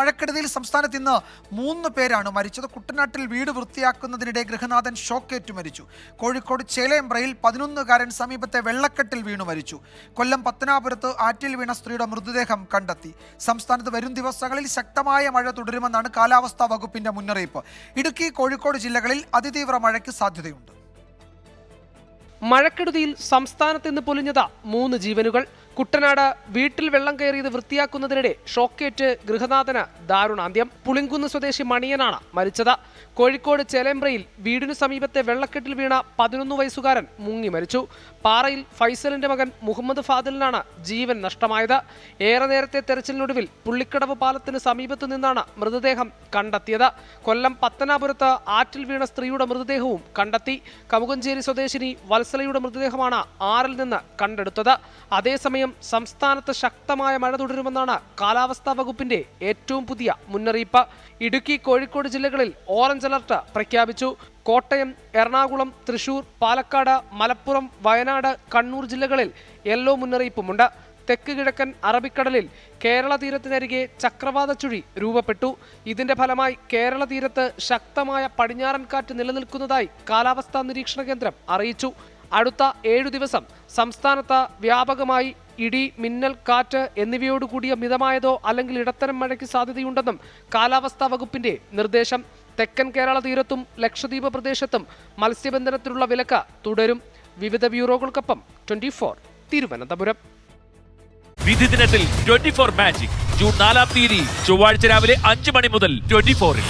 മഴക്കെടുതിയിൽ സംസ്ഥാനത്ത് ഇന്ന് മൂന്ന് പേരാണ് മരിച്ചത്. കുട്ടനാട്ടിൽ വീട് വൃത്തിയാക്കുന്നതിനിടെ ഗൃഹനാഥൻ ഷോക്കേറ്റ് മരിച്ചു. കോഴിക്കോട് ചേലയമ്പ്രയിൽ പതിനൊന്നുകാരൻ സമീപത്തെ വെള്ളക്കെട്ടിൽ വീണു മരിച്ചു. കൊല്ലം പത്തനാപുരത്ത് ആറ്റിൽ വീണ സ്ത്രീയുടെ മൃതദേഹം കണ്ടെത്തി. സംസ്ഥാനത്ത് വരും ദിവസങ്ങളിൽ ശക്തമായ മഴ തുടരുമെന്നാണ് കാലാവസ്ഥാ വകുപ്പിന്റെ മുന്നറിയിപ്പ്. ഇടുക്കി കോഴിക്കോട് ജില്ലകളിൽ അതിതീവ്ര മഴയ്ക്ക് സാധ്യതയുണ്ട്. മഴക്കെടുതിയിൽ സംസ്ഥാനത്ത് ഇന്ന് പൊലിഞ്ഞത് മൂന്ന് ജീവനുകൾ. കുട്ടനാട് വീട്ടിൽ വെള്ളം കയറിയത് വൃത്തിയാക്കുന്നതിനിടെ ഷോക്കേറ്റ് ഗൃഹനാഥന് ദാരുണാന്ത്യം. പുളിങ്കുന്ന് സ്വദേശി മണിയനാണ് മരിച്ചത്. കോഴിക്കോട് ചേലേമ്പ്രയിൽ വീടിനു സമീപത്തെ വെള്ളക്കെട്ടിൽ വീണ പതിനൊന്ന് വയസ്സുകാരൻ മുങ്ങി മരിച്ചു. പാറയിൽ ഫൈസലിന്റെ മകൻ മുഹമ്മദ് ഫാദിലിനാണ് ജീവൻ നഷ്ടമായത്. ഏറെ നേരത്തെ തെരച്ചിലിനൊടുവിൽ പുള്ളിക്കടവ് പാലത്തിന് സമീപത്തു നിന്നാണ് മൃതദേഹം കണ്ടെത്തിയത്. കൊല്ലം പത്തനാപുരത്ത് ആറ്റിൽ വീണ സ്ത്രീയുടെ മൃതദേഹവും കണ്ടെത്തി. കമുകഞ്ചേരി സ്വദേശിനി വത്സലയുടെ മൃതദേഹമാണ് ആറിൽ നിന്ന് കണ്ടെടുത്തത്. അതേസമയം സംസ്ഥാനത്ത് ശക്തമായ മഴ തുടരുമെന്നാണ് കാലാവസ്ഥാ വകുപ്പിന്റെ ഏറ്റവും പുതിയ മുന്നറിയിപ്പ്. ഇടുക്കി കോഴിക്കോട് ജില്ലകളിൽ ഓറഞ്ച് അലർട്ട് പ്രഖ്യാപിച്ചു. കോട്ടയം എറണാകുളം തൃശൂർ പാലക്കാട് മലപ്പുറം വയനാട് കണ്ണൂർ ജില്ലകളിൽ യെല്ലോ മുന്നറിയിപ്പുമുണ്ട്. തെക്ക് കിഴക്കൻ അറബിക്കടലിൽ കേരള തീരത്തിനരികെ ചക്രവാത ചുഴി രൂപപ്പെട്ടു. ഇതിന്റെ ഫലമായി കേരള തീരത്ത് ശക്തമായ പടിഞ്ഞാറൻ കാറ്റ് നിലനിൽക്കുന്നതായി കാലാവസ്ഥാ നിരീക്ഷണ കേന്ദ്രം അറിയിച്ചു. അടുത്ത ഏഴു ദിവസം സംസ്ഥാനത്ത് വ്യാപകമായി ഇടി മിന്നൽ കാറ്റ് എന്നിവയോടുകൂടിയ മിതമായതോ അല്ലെങ്കിൽ ഇടത്തരം മഴയ്ക്ക് സാധ്യതയുണ്ടെന്നും കാലാവസ്ഥാ വകുപ്പിന്റെ നിർദ്ദേശം. തെക്കൻ കേരള തീരത്തും ലക്ഷദ്വീപ് പ്രദേശത്തും മത്സ്യബന്ധനത്തിനുള്ള വിലക്ക് തുടരും. വിവിധ ബ്യൂറോകൾക്കൊപ്പം ട്വന്റി ഫോർ തിരുവനന്തപുരം. വിധി ദിനത്തിൽ ട്വന്റി ഫോർ മാജിക്. ജൂൺ നാലാം തീയതി ചൊവ്വാഴ്ച രാവിലെ അഞ്ച് മണി മുതൽ ട്വന്റി ഫോറിൽ.